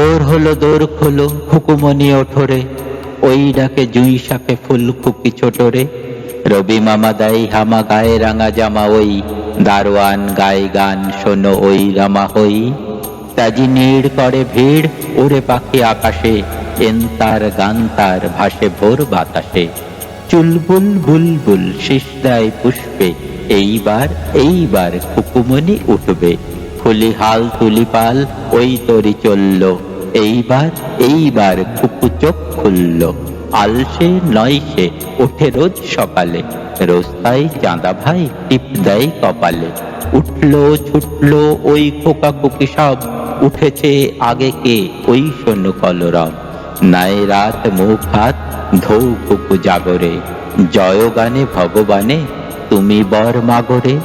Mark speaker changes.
Speaker 1: ভোর হলো দোর খোলো হুকুমনি ওঠরে ওই ডাকে জুঁই শাকে ফুল ফুকি ছোটরে। রবি মামা দেয় হামা গায়ে রাঙা জামা ওই। দারোয়ান গায়ে গান শোনো ওই রামা হই। তাজি নীড় করে ভিড় ওরে পাখি আকাশে। এন্তার গান তার ভাসে ভোর বাতাসে। চুলবুল বুলবুল শেষ দেয় পুষ্পে। এইবার এইবার কুকুমনি উঠবে। ফুলি হাল, তুলি পাল, ওই তরি চলল। এইবার এইবার কুকু চোখ খুলল। আলসে নয় সে, ওঠে রোজ সকালে। রোজ তাই চাঁদা ভাই টিপ দেয় কপালে। উঠল, ছুটলো, ওই খোকা কুকি সব। উঠেছে আগে কে, ওই শূন্য কলরব। নাই রাত, মুখ, হাত, ধৌ কুকু জাগরে। জয় গানে ভগবানে, তুমি বর মাগরে।